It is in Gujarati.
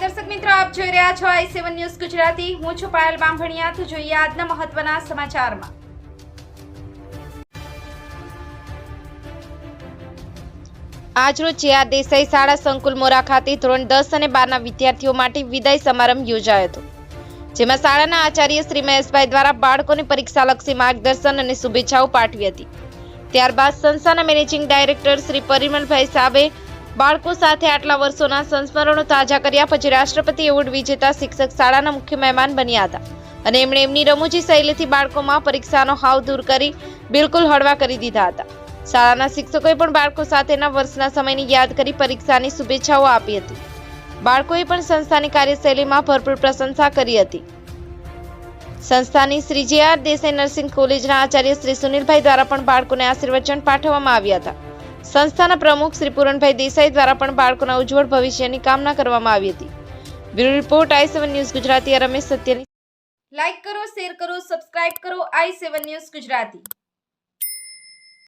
જોઈ રહ્યા છો આઈ સેવન ન્યૂઝ ગુજરાતી. હું છું પાયલ બામભણિયા તો જોઈએ આજના મહત્વના સમાચારમાં. આજરોજ જેઆર દેસાઈ શાળા સંકુલ મોરા ખાતે ધોરણ દસ અને બારના વિદ્યાર્થીઓ માટે વિદાય સમારંભ યોજાયો હતો, જેમાં શાળાના આચાર્ય શ્રી મહેશભાઈ દ્વારા બાળકોને પરીક્ષાલક્ષી માર્ગદર્શન અને શુભેચ્છાઓ પાઠવી હતી. ત્યારબાદ સંસ્થાના મેનેજિંગ ડાયરેક્ટર શ્રી પરિમલભાઈ સાબે બાળકો સાથે આટલા વર્ષોના સંસ્મરણો તાજા કર્યા પછી રાષ્ટ્રપતિ એવોર્ડ વિજેતા શિક્ષક શાળાના મુખ્ય મહેમાન બન્યા હતા. અને એમણે એમની રમૂજી શૈલીથી બાળકોમાં પરીક્ષાનો હાવ દૂર કરી બિલકુલ હળવા કરી દીધા હતા. શાળાના શિક્ષકોએ પણ બાળકો સાથેના વર્ષના સમયની યાદ કરી પરીક્ષાની શુભેચ્છાઓ આપી હતી. બાળકોએ પણ સંસ્થાની કાર્યશૈલીમાં ભરપૂર પ્રશંસા કરી હતી. સંસ્થાની શ્રી જે આર દેસાઈ નર્સિંગ કોલેજના આચાર્ય શ્રી સુનિલભાઈ દ્વારા પણ બાળકોને આશીર્વચન પાઠવવામાં આવ્યા હતા. સંસ્થાના પ્રમુખ શ્રી પૂરણભાઈ દેસાઈ દ્વારા પણ બાળકોના ઉજ્જવળ ભવિષ્યની કામના કરવામાં આવી હતી. Bureau report I seven news Gujarati Ramesh સત્યની લાઈક કરો, શેર કરો, સબસ્ક્રાઇબ કરો, આઈ સેવન ન્યૂઝ ગુજરાતી.